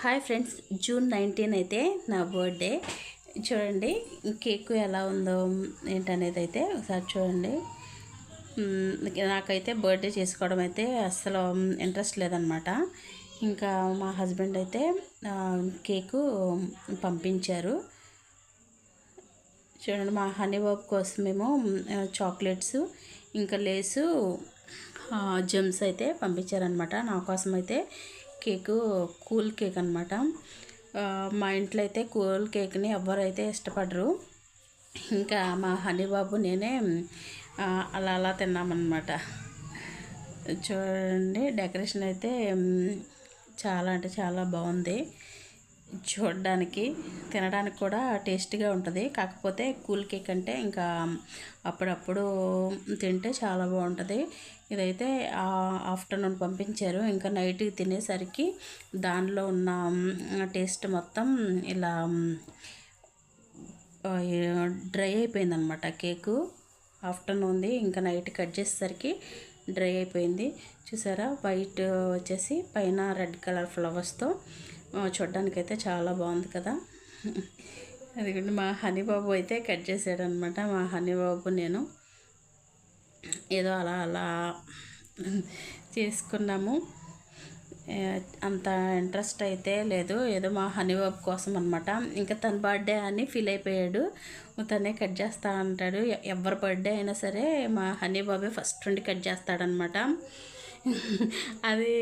Hi friends June nineteen అయితే నా birthday. చూడండి కేక్ ఎలా ఉందో ఏంటనేది అయితే ఒకసారి చూడండి. నాకైతే బర్త్డే చేసుకోవడం అయితే అస్సలు ఇంట్రెస్ట్ లేదనమాట. ఇంకా మా హస్బెండ్ అయితే కేకు పంపించారు. చూడండి మా హనీ బాబు కోసమేమో మేము చాక్లెట్స్ ఇంకా లేసు జెమ్స్ అయితే పంపించారనమాట. నా కోసం అయితే కేకు కూల్ కేక్ అనమాట మా ఇంట్లో అయితే కూల్ కేక్ని ఎవ్వరైతే ఇష్టపడరు. ఇంకా మా హనీ బాబు నేనే అలా అలా తిన్నామన్నమాట. చూడండి డెకరేషన్ అయితే చాలా అంటే చాలా బాగుంది. చూడడానికి తినడానికి కూడా టేస్టీగా ఉంటుంది. కాకపోతే కూల్ కేక్ అంటే ఇంకా అప్పుడప్పుడు తింటే చాలా బాగుంటుంది. ఇదైతే ఆఫ్టర్నూన్ పంపించారు. ఇంకా నైట్ తినేసరికి దానిలో ఉన్న టేస్ట్ మొత్తం ఇలా డ్రై అయిపోయిందనమాట కేకు. ఆఫ్టర్నూన్ది ఇంకా నైట్ కట్ చేసేసరికి డ్రై అయిపోయింది. చూసారా? వైట్ వచ్చేసి పైన రెడ్ కలర్ ఫ్లవర్స్తో చూడ్డానికైతే చాలా బాగుంది కదా. అదిగోండి మా హనీ బాబు అయితే కట్ చేసాడనమాట మా హనీ బాబు నేను ఏదో అలా అలా చేసుకున్నాము. అంత ఇంట్రెస్ట్ అయితే లేదు. ఏదో మా హనీ బాబు కోసం అనమాట ఇంకా తన బర్త్డే అని ఫీల్ అయిపోయాడు. తనే కట్ చేస్తా అంటాడు. ఎవరి బర్త్డే అయినా సరే మా హనీబాబే ఫస్ట్ నుండి కట్ చేస్తాడనమాట అది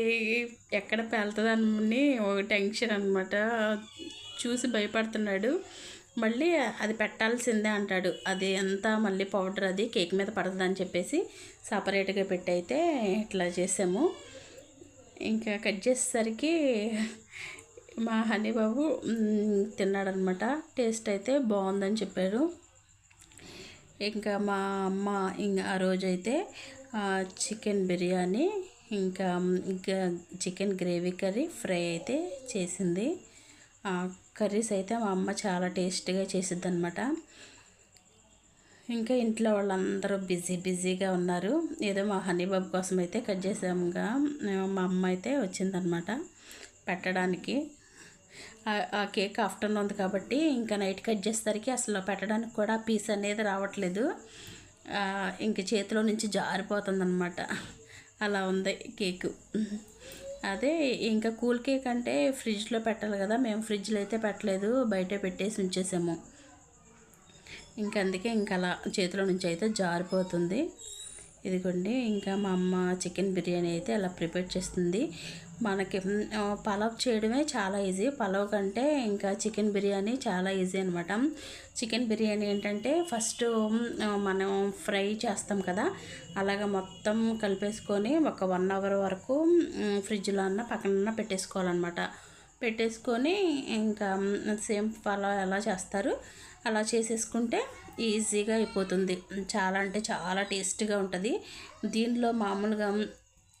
ఎక్కడ పేలుతుందని ఒక టెన్షన్ అనమాట చూసి భయపడుతున్నాడు. మళ్ళీ అది పెట్టాల్సిందే అంటాడు. అది అంతా మళ్ళీ పౌడర్ అది కేక్ మీద పడుతుందని చెప్పేసి సపరేట్గా పెట్టి అయితే ఇట్లా చేసాము. ఇంకా కట్ చేసేసరికి మా హనీ బాబు తిన్నాడనమాట టేస్ట్ అయితే బాగుందని చెప్పారు. ఇంకా మా అమ్మ ఇంకా ఆ రోజైతే చికెన్ బిర్యానీ ఇంకా ఇంకా చికెన్ గ్రేవీ కర్రీ ఫ్రై అయితే చేసింది. కర్రీస్ అయితే మా అమ్మ చాలా టేస్టీగా చేసిద్ది అనమాట ఇంకా ఇంట్లో వాళ్ళందరూ బిజీ బిజీగా ఉన్నారు. ఏదో మా హనీబాబు కోసం అయితే కట్ చేసాముగా. మా అమ్మ అయితే వచ్చిందనమాట పెట్టడానికి. ఆ- కేక్ ఆఫ్టర్నూన్ ఉంది కాబట్టి ఇంకా నైట్ కట్ చేసేసరికి అసలు పెట్టడానికి కూడా పీస్ అనేది రావట్లేదు. ఇంక చేతిలో నుంచి జారిపోతుందనమాట అలా ఉంది కేకు. అదే ఇంకా కూల్ కేక్ అంటే ఫ్రిడ్జ్లో పెట్టాలి కదా మేము ఫ్రిడ్జ్లో అయితే పెట్టలేదు బయట పెట్టేసి ఉంచేసాము. ఇంకందుకే ఇంకా అలా చేతిలో నుంచి అయితే జారిపోతుంది. ఇదిగోండి ఇంకా మా అమ్మ చికెన్ బిర్యానీ అయితే అలా ప్రిపేర్ చేస్తుంది. మనకి పలావ్ చేయడమే చాలా ఈజీ. పలావ్ కంటే ఇంకా చికెన్ బిర్యానీ చాలా ఈజీ అనమాట చికెన్ బిర్యానీ ఏంటంటే ఫస్ట్ మనం ఫ్రై చేస్తాం కదా అలాగ మొత్తం కలిపేసుకొని ఒక వన్ అవర్ వరకు ఫ్రిడ్జ్లో అన్న పక్కన పెట్టేసుకోవాలన్నమాట. పెట్టేసుకొని ఇంకా సేమ్ ఫాలో ఎలా చేస్తారు అలా చేసేసుకుంటే ఈజీగా అయిపోతుంది. చాలా అంటే చాలా టేస్టీగా ఉంటుంది. దీనిలో మామూలుగా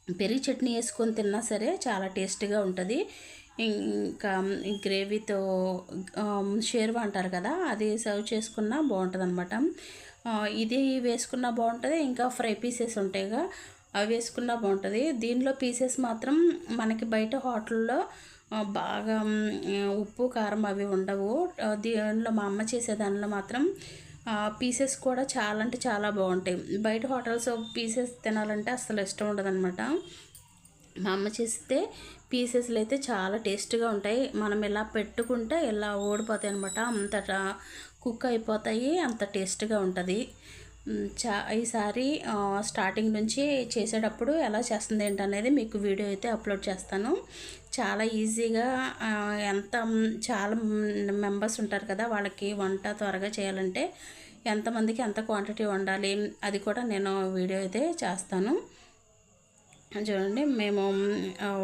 పెరుగు చట్నీ వేసుకొని తిన్నా సరే చాలా టేస్టీగా ఉంటుంది. ఇంకా గ్రేవీతో షేర్వా అంటారు కదా అది సర్వ్ చేసుకున్నా బాగుంటుంది అనమాట ఇది వేసుకున్నా బాగుంటుంది ఇంకా ఫ్రై పీసెస్ ఉంటాయిగా అవి వేసుకున్నా బాగుంటుంది. దీనిలో పీసెస్ మాత్రం మనకి బయట హోటల్లో బాగా ఉప్పు కారం అవి ఉండవు. దీనిలో మా అమ్మ చేసే దానిలో మాత్రం పీసెస్ కూడా చాలా అంటే చాలా బాగుంటాయి. బయట హోటల్స్ పీసెస్ తినాలంటే అసలు ఇష్టం ఉండదన్నమాట. మా అమ్మ చేస్తే పీసెస్లు అయితే చాలా టేస్ట్గా ఉంటాయి. మనం ఇలా పెట్టుకుంటే ఇలా ఓడిపోతాయి అనమాట అంత కుక్ అయిపోతాయి అంత టేస్ట్గా ఉంటుంది. చా ఈసారి స్టార్టింగ్ నుంచి చేసేటప్పుడు ఎలా చేస్తుంది ఏంటనేది మీకు వీడియో అయితే అప్లోడ్ చేస్తాను. చాలా ఈజీగా ఎంత చాలా మెంబర్స్ ఉంటారు కదా వాళ్ళకి వంట త్వరగా చేయాలంటే ఎంతమందికి ఎంత క్వాంటిటీ వండాలి అది కూడా నేను వీడియో అయితే చేస్తాను. చూడండి మేము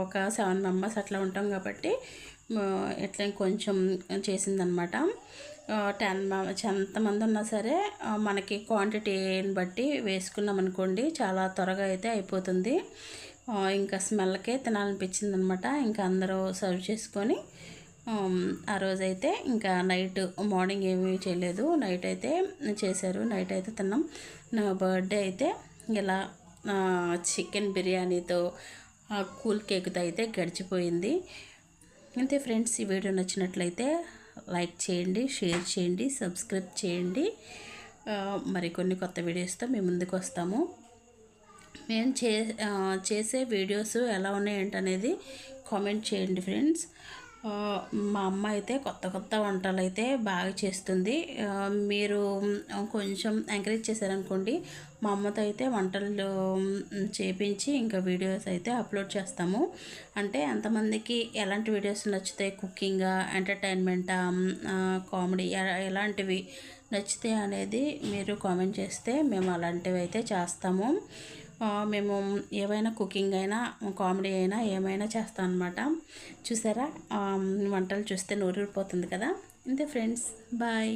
ఒక సెవెన్ మెంబర్స్ అట్లా ఉంటాం కాబట్టి ఇట్లా కొంచెం చేసిందనమాట. టెన్ ఎంతమంది ఉన్నా సరే మనకి క్వాంటిటీని బట్టి వేసుకున్నాం అనుకోండి చాలా త్వరగా అయితే అయిపోతుంది. ఇంకా స్మెల్కే తినాలనిపించింది అనమాట ఇంకా అందరూ సర్వ్ చేసుకొని ఆ రోజైతే ఇంకా నైట్ మార్నింగ్ ఏమీ చేయలేదు. నైట్ అయితే చేశారు. నైట్ అయితే తిన్నాం. నా బర్త్డే అయితే ఇలా చికెన్ బిర్యానీతో కూల్ కేక్తో అయితే గడిచిపోయింది. అంతే ఫ్రెండ్స్ ఈ వీడియో నచ్చినట్లయితే లైక్ చేయండి షేర్ చేయండి సబ్స్క్రైబ్ చేయండి. మరికొన్ని కొత్త వీడియోస్తో మేము ముందుకు వస్తాము. మేము చే చేసే వీడియోస్ ఎలా ఉన్నాయంటనేది కామెంట్ చేయండి ఫ్రెండ్స్. మా అమ్మ అయితే కొత్త కొత్త వంటలు అయితే బాగా చేస్తుంది. మీరు కొంచెం ఎంకరేజ్ చేశారనుకోండి మా అమ్మతో అయితే వంటలు చేపించి ఇంకా వీడియోస్ అయితే అప్లోడ్ చేస్తాము. అంటే ఎంతమందికి ఎలాంటి వీడియోస్ నచ్చుతాయి? కుకింగ్ ఎంటర్టైన్మెంట్ కామెడీ ఎలాంటివి నచ్చితే అనేది మీరు కామెంట్ చేస్తే మేము అలాంటివి అయితే చేస్తాము. మేము ఏవైనా కుకింగ్ అయినా కామెడీ అయినా ఏమైనా చేస్తాం అనమాట చూసారా వంటలు చూస్తే నోరూరిపోతుంది కదా. ఇంతే ఫ్రెండ్స్. బాయ్.